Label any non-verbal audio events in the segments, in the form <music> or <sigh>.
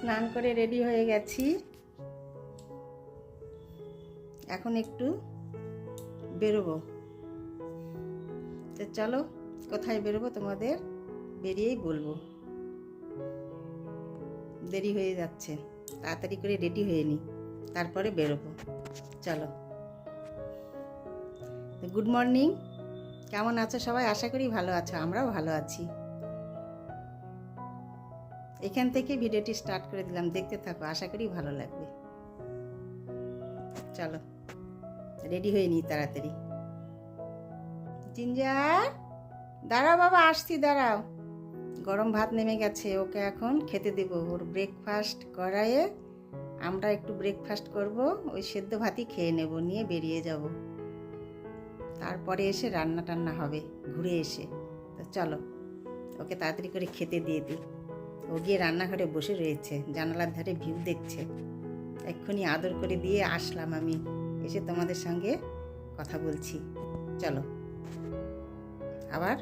স্নান করে রেডি হয়ে গেছি। এখন একটু বেরোবো। তো চলো, কোথায় বেরোবো তোমাদের বেরিয়েই বলব। দেরি হয়ে যাচ্ছে, তাড়াতাড়ি করে রেডি হয়ে নি, তারপরে বেরোবো। চলো। গুড মর্নিং, কেমন আছো সবাই? আশা করি ভালো আছো, আমরাও ভালো আছি। এখান থেকে ভিডিওটি স্টার্ট করে দিলাম। দেখতে থাকো, আশা করি ভালো লাগবে। চলো, রেডি হয়ে নিই তাড়াতাড়ি। জিঞ্জার, দাঁড়াও বাবা, আসছি, দাঁড়াও। গরম ভাত নেমে গেছে, ওকে এখন খেতে দেবো। ওর ব্রেকফাস্ট করায়ে আমরা একটু ব্রেকফাস্ট করব, ওই সেদ্ধ ভাতই খেয়ে নেব, নিয়ে বেরিয়ে যাব। তারপরে এসে রান্না টান্না হবে, ঘুরে এসে। তো চলো, ওকে তাড়াতাড়ি করে খেতে দিয়ে দিই। ও গিয়ে রান্নাঘরে বসে রয়েছে, জানালার ধারে ভিউ দেখছে। এক্ষুনি আদর করে দিয়ে আসলাম আমি, এসে তোমাদের সঙ্গে কথা বলছি। চলো। আবার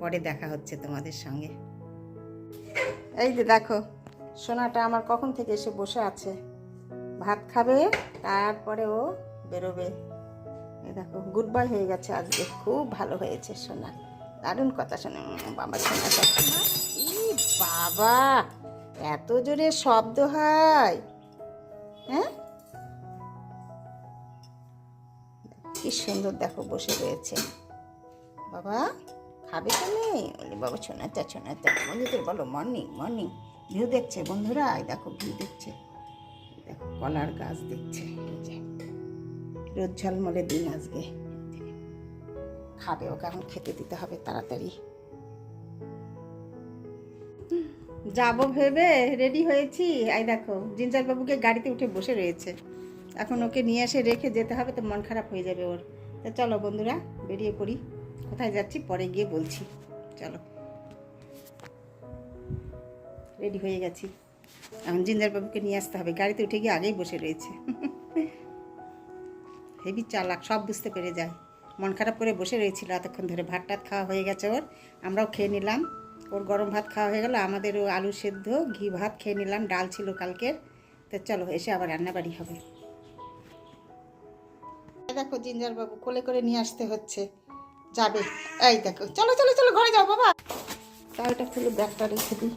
পরে দেখা হচ্ছে তোমাদের সঙ্গে। এই যে দেখো, সোনাটা আমার কখন থেকে এসে বসে আছে? ভাত খাবে, তারপরে ও বেরোবে। এই দেখো গুড বাই হয়ে গেছে আজকে। খুব ভালো হয়েছে সোনা। দারুণ কথা শোনে, বাবা, সোনা। বাবা, এত জোরে শব্দ হয়। হ্যাঁ? কি সুন্দর দেখো বসে রয়েছে। বাবা, খাবে তুমি? বলি, বাবা শোনাতে শোনাতে বন্ধুদের বলো মর্নিং মর্নিং ভিউ দেখছে বন্ধুরা? দেখো ভিউ দেখছে। দেখো, কলার গাছ দেখছে। রোদ ঝলমলে দিন আজকে। খাবে, ওকে এখন খেতে দিতে হবে তাড়াতাড়ি। যাব ভেবে রেডি হয়েছি। এই দেখো জিঞ্জার বাবুকে গাড়িতে উঠে বসে রয়েছে। এখন ওকে নিয়ে এসে রেখে যেতে হবে, তো মন খারাপ হয়ে যাবে ওর। তো চলো বন্ধুরা, বেরিয়ে পড়ি। কোথায় যাচ্ছি? পরে গিয়ে বলছি। চলো। রেডি হয়ে গেছি। এখন জিঞ্জার বাবুকে নিয়ে আসতে হবে। গাড়িতে উঠে গিয়ে আগেই বসে রয়েছে। <laughs> হেবি চালাক, সব বুঝতে পেরে যায়। মন খারাপ করে বসে রয়েছিল। এতক্ষণ ধরে ভাত টাত খাওয়া হয়ে গেছে ওর। আমরাও খেয়ে নিলাম। ওর গরম ভাত খাওয়া হয়ে গেল, আমাদেরও আলু সেদ্ধ, ঘি ভাত খেয়ে নিলাম, ডাল ছিল কালকের। তো চলো, এসে আবার রান্নাবাড়ি হবে। দেখো জিঞ্জার বাবু কোলে করে নিয়ে আসতে হচ্ছে। যাবে। এই দেখো, চলো চলো চলো, ঘরে যাও, বাবা। তাও এটা খুলে ব্যাগটা রেখে দিই।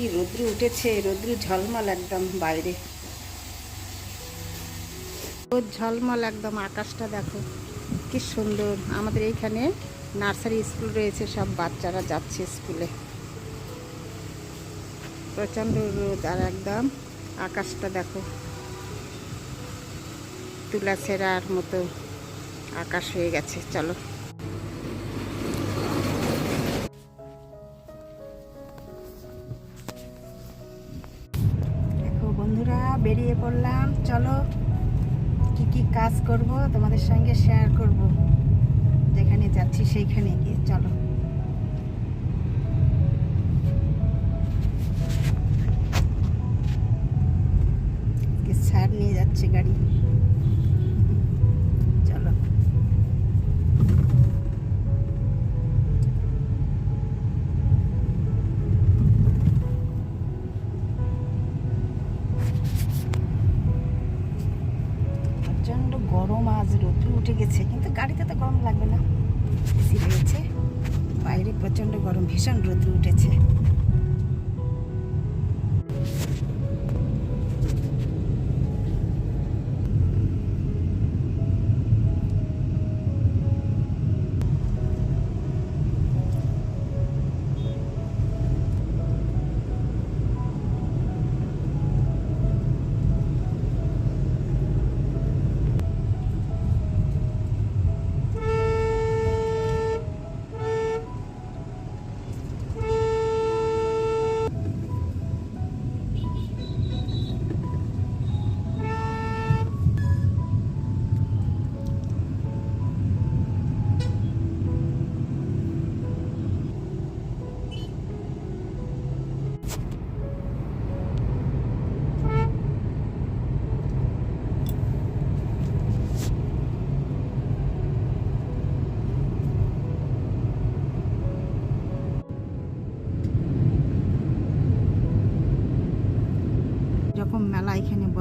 কি রোদ্রু উঠেছে, রোদ্রু ঝলমল একদম বাইরে। রোদ ঝলমল একদম আকাশটা দেখো, কি সুন্দর। আমাদের এইখানে নার্সারি স্কুল রয়েছে, সব বাচ্চারা যাচ্ছে স্কুলে। প্রচণ্ড রোদ আর একদম আকাশটা দেখো, তুলা ছেঁড়ার মতো আকাশ হয়ে গেছে, চলো। কাজ তোমাদের সঙ্গে শেয়ার করব। যেখানে যাচ্ছি সেইখানে গিয়ে চলো। ছাড় নিয়ে যাচ্ছে গাড়ি। প্রচণ্ড গরম আজ রোদ্র উঠে গেছে, কিন্তু গাড়িতে তো গরম লাগবে না। বাইরে প্রচণ্ড গরম, ভীষণ রোদ্র উঠেছে।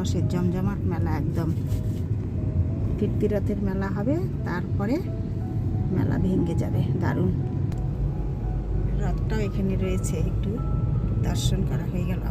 বসে জমজমাট মেলা একদম। ফিরতি রথের মেলা হবে, তারপরে মেলা ভেঙে যাবে, দারুণ। রথটাও এখানে রয়েছে, একটু দর্শন করা হয়ে গেল।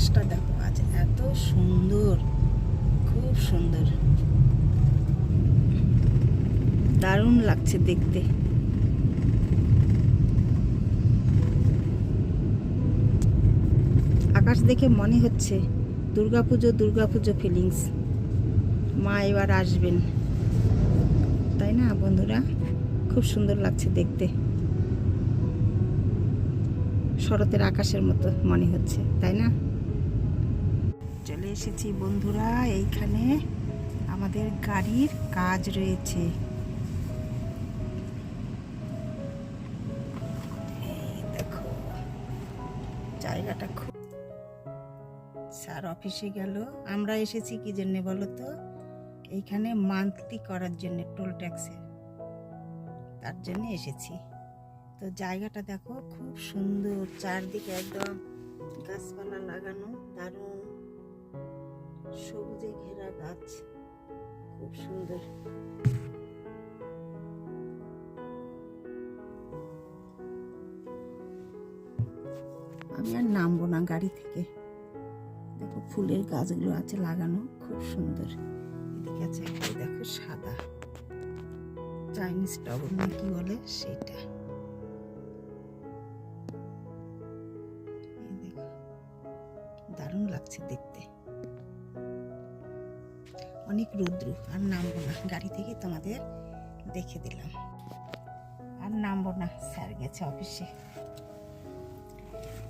আকাশটা দেখো, আজ এত সুন্দর, খুব সুন্দর। দারুণ লাগছে দেখতে। আকাশ দেখে মনে হচ্ছে দুর্গাপুজো দুর্গাপুজো ফিলিংস মা এবার আসবেন। তাই না, বন্ধুরা? খুব সুন্দর লাগছে দেখতে। শরতের আকাশের মতো মনে হচ্ছে, তাই না? এসেছি বন্ধুরা, এইখানে আমাদের গাড়ির কাজ রয়েছে। জায়গাটা খুব স্যার অফিসে গেল। আমরা এসেছি কি জন্য বলো তো? এইখানে মান্থলি করার জন্য, টোল ট্যাক্সের তার জন্য এসেছি। তো জায়গাটা দেখো, খুব সুন্দর। চারদিকে একদম গাছপালা লাগানো, দারুণ। সবুজে ঘেরা গাছ। খুব সুন্দর। আমি আর নামবো না গাড়ি থেকে। দেখো ফুলের গাছগুলো আছে লাগানো, খুব সুন্দর। এদিকে আছে একটা দেখো সাদা। চাইনিজ টগর কি বলে সেটা। দারুণ লাগছে দেখতে। অনেক রৌদ্র, আর নামবো না। গাড়ি থেকে তোমাদের দেখে দিলাম। আর নামবো না, স্যার গেছে অফিসে।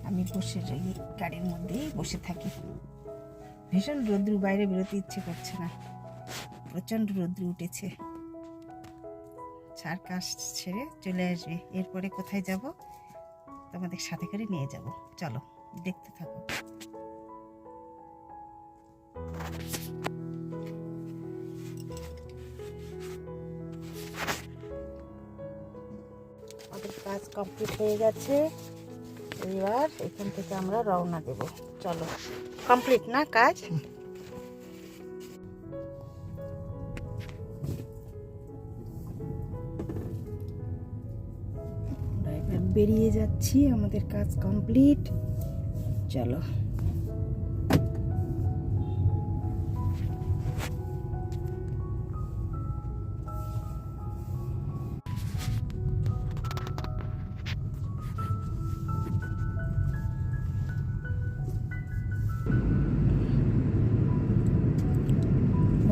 আমি বসে গাড়ির মধ্যেই, বসে থাকি। ভীষণ রৌদ্র, বাইরে বেরোতে ইচ্ছে করছে না। প্রচণ্ড রৌদ্র উঠেছে। চার কাজ ছেড়ে চলে আসবে। এরপরে কোথায় যাব? তোমাদের সাথে করে নিয়ে যাব। চলো, দেখতে থাকো। কমপ্লিট হয়ে গেছে। এবার এখান থেকে আমরা রওনা দেব। চলো কমপ্লিট না কাজ? বেরিয়ে যাচ্ছি, আমাদের কাজ কমপ্লিট চলো।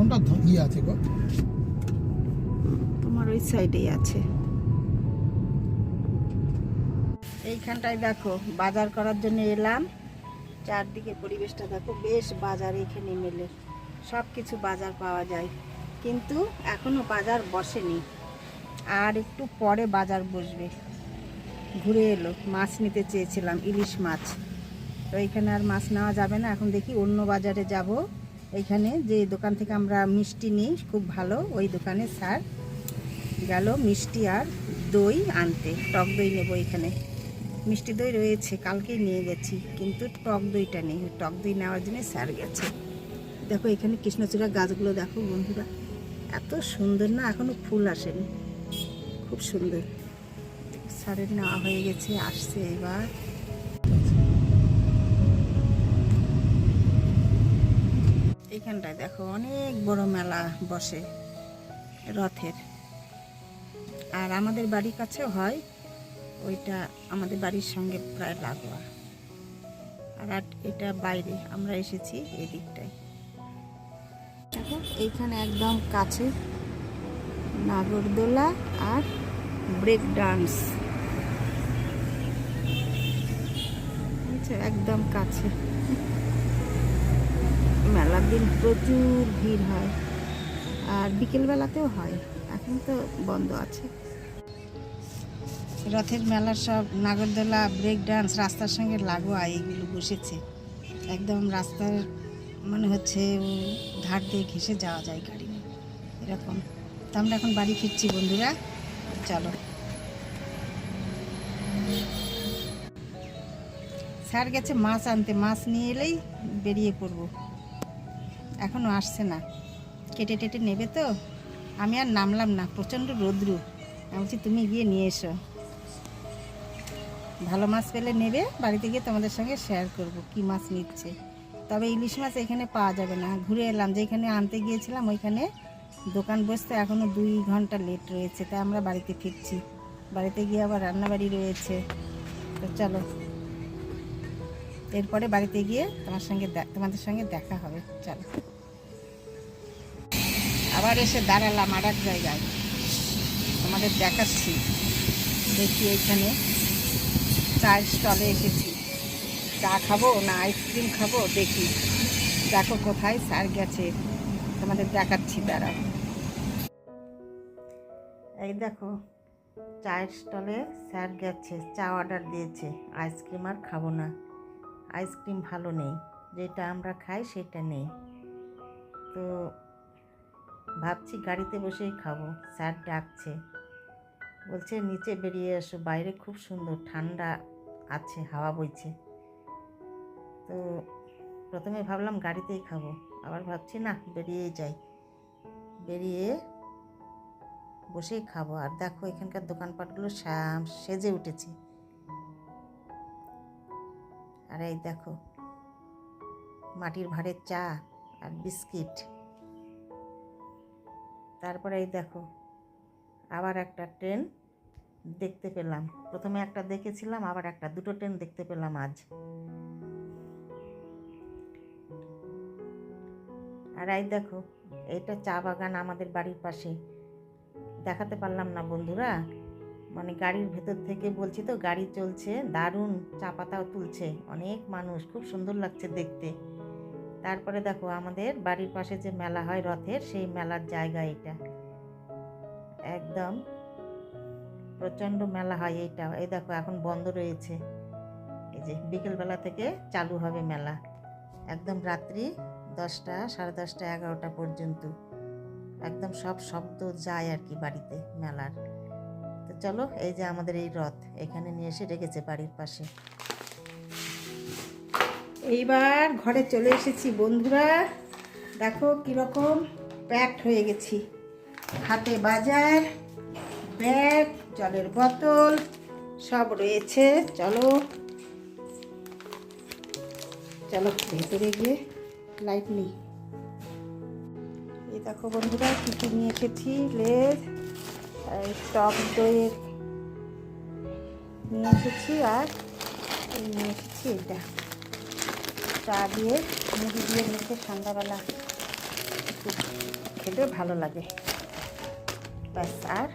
কোনটা ইয়ে আছে গো? তোমার ওই সাইডেই আছে। এইখানটায় দেখো বাজার করার জন্য এলাম। চারদিকে পরিবেশটা দেখো বেশ বাজার এখানে মেলে। সব কিছু বাজার পাওয়া যায়। কিন্তু এখনও বাজার বসেনি। আর একটু পরে বাজার বসবে। ঘুরে এলো মাছ নিতে চেয়েছিলাম ইলিশ মাছ। তো এখানে আর মাছ নেওয়া যাবে না। এখন দেখি অন্য বাজারে যাব। এইখানে যে দোকান থেকে আমরা মিষ্টি নিই, খুব ভালো। ওই দোকানে স্যার গেল মিষ্টি আর দই আনতে। টক দই নেব এখানে। মিষ্টি দই রয়েছে, কালকেই নিয়ে গেছি, কিন্তু টক দইটা নেই। টক দই নেওয়ার জন্য স্যার গেছে। দেখো এখানে কৃষ্ণচূড়া গাছগুলো দেখো বন্ধুরা। এত সুন্দর না, এখনও ফুল আসেনি। খুব সুন্দর। স্যারের নেওয়া হয়ে গেছে, আসছে এবার। এইখানটায় দেখো অনেক বড় মেলা বসে রথের। আর আমাদের বাড়ির কাছেও হয়, ওইটা আমাদের বাড়ির সঙ্গে প্রায় লাগোয়া। আর এটা বাইরে, আমরা এসেছি এই দিকটায় দেখো, এইখানে একদম কাছে নাগরদোলা আর ব্রেক ডান্স। একদম কাছে। মেলার দিন প্রচুর ভিড় হয় আর বিকেলবেলাতেও হয়। এখন তো বন্ধ আছে। রথের মেলার সব নাগরদোলা, ব্রেক ডান্স, রাস্তার সঙ্গে লাগোয়া এইগুলো বসেছে। একদম রাস্তার মনে হচ্ছে ধার দিয়ে ঘেসে যাওয়া যায় গাড়ি। এরকম। তো আমরা এখন বাড়ি ফিরছি বন্ধুরা। চলো। স্যার গেছে মাছ আনতে। মাছ নিয়ে এলেই বেরিয়ে পড়ব। এখনও আসছে না। কেটে টেটে নেবে তো? আমি আর নামলাম না, প্রচণ্ড রৌদ্রু। আমি বলছি, তুমি গিয়ে নিয়ে এসো। ভালো মাছ পেলে নেবে, বাড়িতে গিয়ে তোমাদের সঙ্গে শেয়ার করব কি মাছ নিচ্ছে। তবে ইলিশ মাছ এখানে পাওয়া যাবে না। ঘুরে এলাম, যেখানে আনতে গিয়েছিলাম, ওইখানে দোকান বসতে এখনও দুই ঘণ্টা লেট রয়েছে। তাই আমরা বাড়িতে ফিরছি। বাড়িতে গিয়ে আবার রান্নাবাড়ি রয়েছে। তো চলো। এরপরে বাড়িতে গিয়ে তোমার সঙ্গে তোমাদের সঙ্গে দেখা হবে। চলো। আবার এসে দাঁড়ালাম আর এক জায়গায়। তোমাদের দেখাচ্ছি। দেখি এইখানে চায়ের স্টলে এসেছি। চা খাব না আইসক্রিম খাব? দেখি। দেখো কোথায় স্যার গেছে। তোমাদের দেখাচ্ছি, দাঁড়াও। এই দেখো, চায়ের স্টলে স্যার গেছে, চা অর্ডার দিয়েছে। আইসক্রিম আর খাব না। আইসক্রিম ভালো নেই, যেটা আমরা খাই সেটা নেই। তো ভাবছি গাড়িতে বসেই খাব, স্যার ডাকছে। বলছে, নিচে বেরিয়ে এসো, বাইরে খুব সুন্দর, ঠান্ডা আছে, হাওয়া বইছে। তো প্রথমে ভাবলাম গাড়িতেই খাব, আবার ভাবছি, না, বেরিয়েই যাই। বেরিয়ে বসেই খাব। আর দেখো, এখানকার দোকানপাটগুলো সেজে উঠেছে। আর এই দেখো, মাটির ভাঁড়ের চা আর বিস্কিট। তারপরে এই দেখো, আবার একটা ট্রেন দেখতে পেলাম। প্রথমে একটা দেখেছিলাম, আবার একটা, দুটো ট্রেন দেখতে পেলাম আজ। আর এই দেখো, এইটা চা বাগান আমাদের বাড়ির পাশে। দেখাতে পারলাম না বন্ধুরা। মানে গাড়ির ভেতর থেকে বলছি তো, গাড়ি চলছে, দারুণ চা পাতাও তুলছে, অনেক মানুষ, খুব সুন্দর লাগছে দেখতে। তারপরে দেখো, আমাদের বাড়ির পাশে যে মেলা হয় রথের, সেই মেলার জায়গা এটা। একদম প্রচণ্ড মেলা হয় এইটা। এই দেখো, এখন বন্ধ রয়েছে। এই যে বিকেলবেলা থেকে চালু হবে মেলা। একদম রাত্রি দশটা, সাড়ে দশটা, এগারোটা পর্যন্ত। একদম সব শব্দ যায় আর কি বাড়িতে, মেলার। চলো, এই যে আমাদের এই রথ, এখানে নিয়ে এসে রেখেছে বাড়ির পাশে। এইবার ঘরে চলে এসেছি বন্ধুরা। দেখো কীরকম প্যাকড হয়ে গেছি। হাতে বাজার ব্যাগ জলের বোতল, সব রয়েছে। চলো চলো, ভেতরে গিয়ে লাইট নেই। এই দেখো বন্ধুরা, কী কী নিয়ে এসেছি, লেজ টক দইয়ের নিয়ে এসেছি আর নিয়ে এসেছি এটা। চা দিয়ে মুড়ি দিয়ে মেখে সন্ধ্যাবেলা। খেতে ভালো লাগে। ব্যাস, আর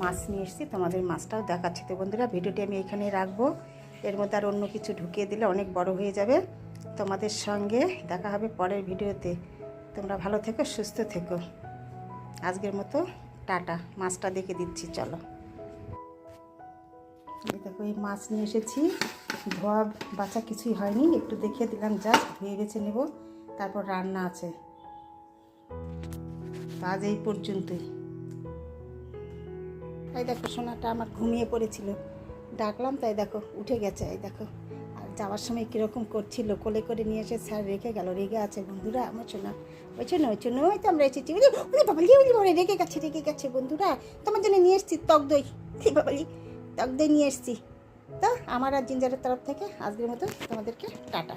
মাছ নিয়ে এসেছি, তোমাদের মাছটাও দেখাচ্ছি তো বন্ধুরা। ভিডিওটি আমি এখানেই রাখব। এর মধ্যে আর অন্য কিছু ঢুকিয়ে দিলে অনেক বড় হয়ে যাবে। তোমাদের সঙ্গে দেখা হবে পরের ভিডিওতে। তোমরা ভালো থেকো, সুস্থ থেকো। আজকের মতো টাটা, মাছটা দেখে দিচ্ছি, চলো। দেখো, এই মাছ নিয়ে এসেছি। ধোয়া বাছা কিছুই হয়নি, একটু দেখিয়ে দিলাম, জাস্ট ধুয়ে বেছে নেব, তারপর রান্না আছে। আজ এই পর্যন্তই। তাই দেখো, সোনাটা আমার ঘুমিয়ে পড়েছিল। ডাকলাম, তাই দেখো, উঠে গেছে, এই দেখো। যাওয়ার সময় কীরকম করছিল, কোলে করে নিয়ে এসে স্যার রেখে গেল, রেগে আছে, বন্ধুরা, আমার শোনা, ওই জন্য ওই জন্য ওই তো আমরা এসেছি ওরে বাবা বাবালি ওরে বলে রেগে গেছে রেগে গেছে, বন্ধুরা তোমার জন্য নিয়ে এসেছি টক দই বাবালি টক দই নিয়ে এসেছি। তো আমার আর জিঞ্জারের তরফ থেকে আজকের মতো তোমাদেরকে টাটা।